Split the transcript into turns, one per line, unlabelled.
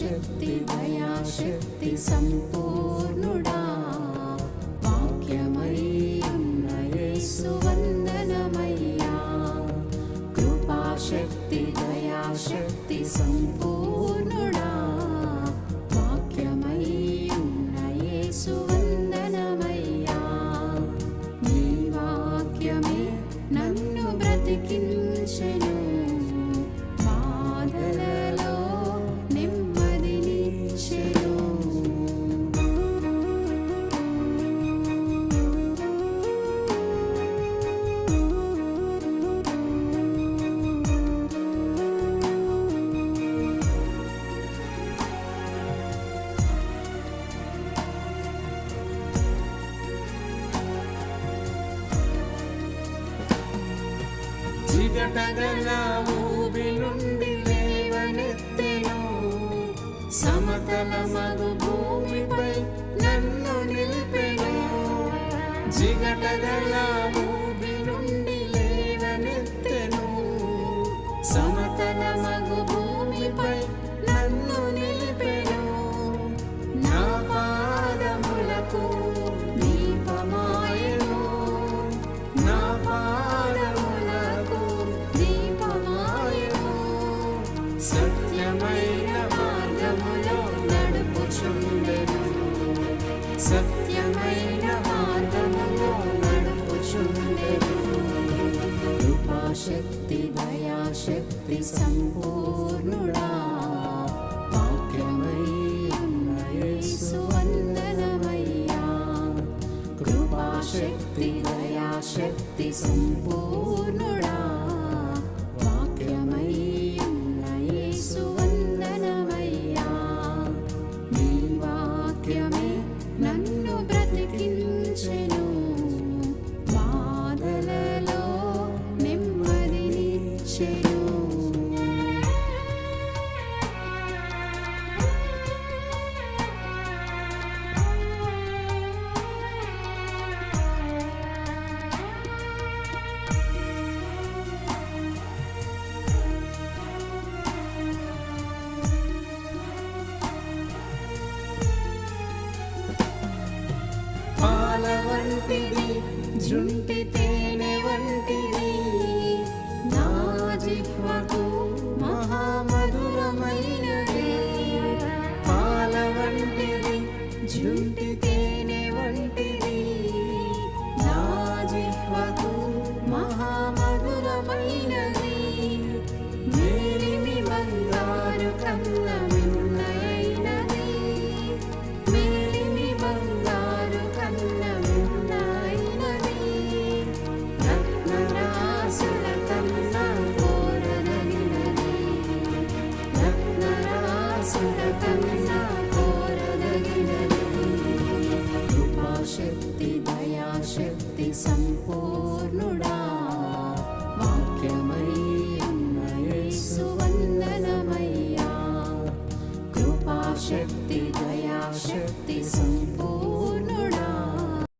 శక్తి దయాశక్తి సంపూర్ణుడా. వాక్యమై ఉన్న యేసు వందనమయ్యా కృపాశక్తి దయాశక్తి సంపూర్ణుడా.
చిగటగల ఊబి లేవనెత్తెను. సమతల మగు భూమిపై నన్ను నిలిపెను. జిగటగల సత్యమైన మార్గములో నడుపుచుండెను
కృపాశక్తి దయాశక్తి సంపూర్ణుడా వాక్యమై ఉన్న యేసు వందనమయ్యా కృపాశక్తి దయాశక్తి సంపూర్ణుడా వాక్యమై ఉన్న యేసు వందనమయ్యా నీ వాక్యమే నెమ్మదినిచ్చెను
పాల వంటిది జుంటి తేనె జుంటి తేనె వంటిది.
దయాశక్తి